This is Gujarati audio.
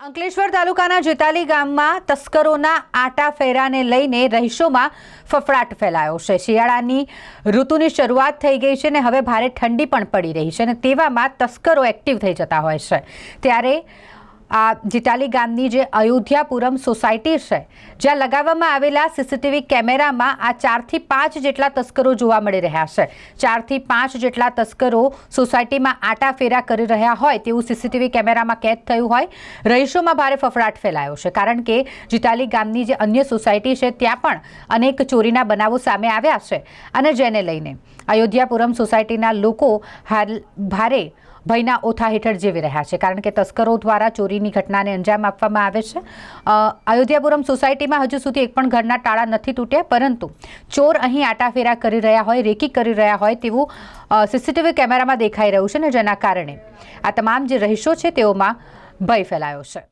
અંકલેશ્વર તાલુકાના જેતાલી ગામમાં તસ્કરોના આટા ફેરાને લઈને રહીશોમાં ફફડાટ ફેલાયો છે. શિયાળાની ઋતુની શરૂઆત થઈ ગઈ છે ને હવે ભારે ઠંડી પણ પડી રહી છે અને તેવામાં તસ્કરો એક્ટિવ થઈ જતા હોય છે. ત્યારે આ જીટાલી ગામની જે અયોધ્યાપુરમ સોસાયટી છે, જ્યાં લગાવવામાં આવેલા સીસીટીવી કેમેરામાં આ ચારથી પાંચ જેટલા તસ્કરો જોવા મળી રહ્યા છે. ચારથી પાંચ જેટલા તસ્કરો સોસાયટીમાં આટા ફેરા કરી રહ્યા હોય તેવું સીસીટીવી કેમેરામાં કેદ થયું હોય, રહીશોમાં ભારે ફફડાટ ફેલાયો છે. કારણ કે જીતાલી ગામની જે અન્ય સોસાયટી છે, ત્યાં પણ અનેક ચોરીના બનાવો સામે આવ્યા છે. અને જેને લઈને અયોધ્યાપુરમ સોસાયટીના લોકો હાલ ભારે ભયના ઓથા હેઠળ જીવી રહ્યા છે. કારણ કે તસ્કરો દ્વારા ચોરીની ઘટનાને અંજામ આપવામાં આવે છે. અયોધ્યાપુરમ સોસાયટીમાં હજુ સુધી એક પણ ઘરના તાળા નથી તૂટ્યા, પરંતુ ચોર અહીં આટાફેરા કરી રહ્યા હોય, રેકી કરી રહ્યા હોય તેવું સીસીટીવી કેમેરામાં દેખાઈ રહ્યું છે ને જેના કારણે આ તમામ જે રહીશો છે તેઓમાં ભય ફેલાયો છે.